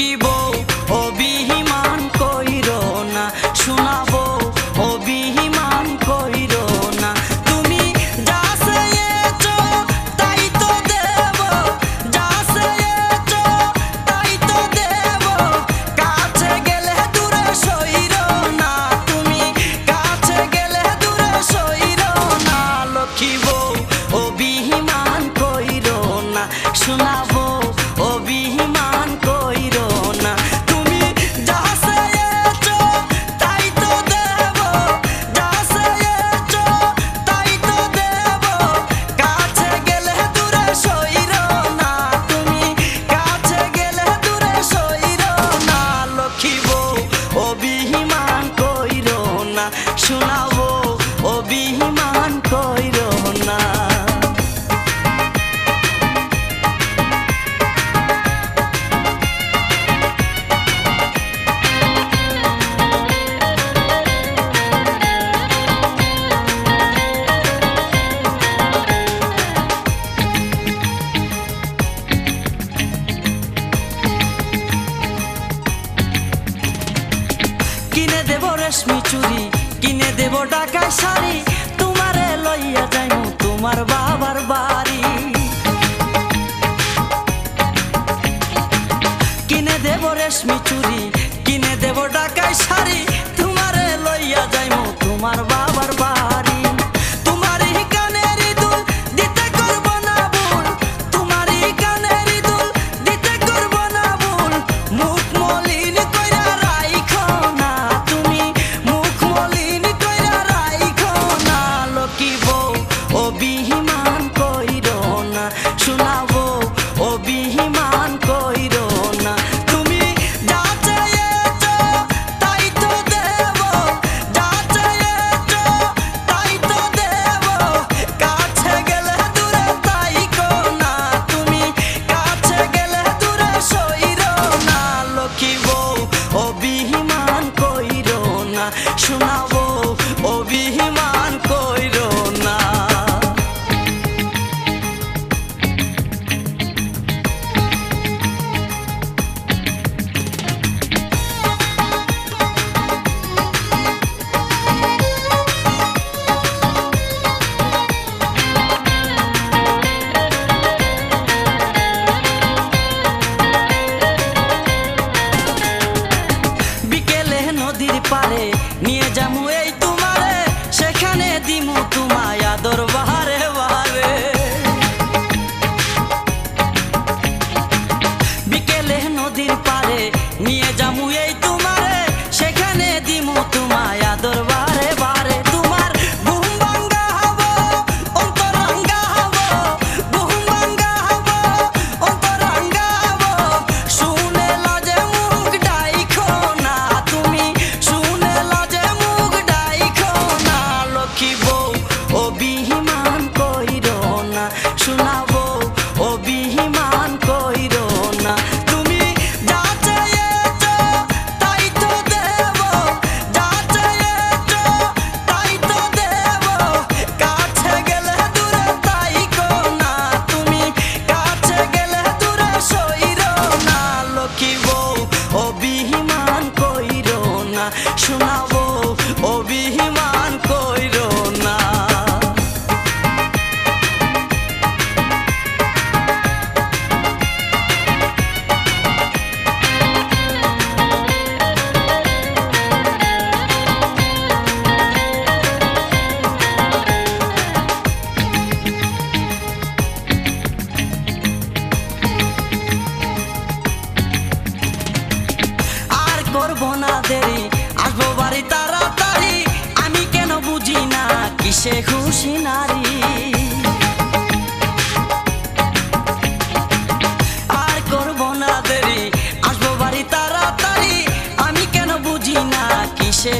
keyboard. শোনাবো অভিমান কইর না। কিনে দেব রেশমি চুরি কিনে দেব টাকা শাড়ি। তোমারে লইয়া যাইমু তোমার বাবার বা তোমারে সেখানে দিমু তোমায় আদর বাহারে। দেরি আসব বাড়ি তাড়াতাড়ি। আমি কেন বুঝি না, কিসে খুশি নারী? আর আমি কেন না, কিসে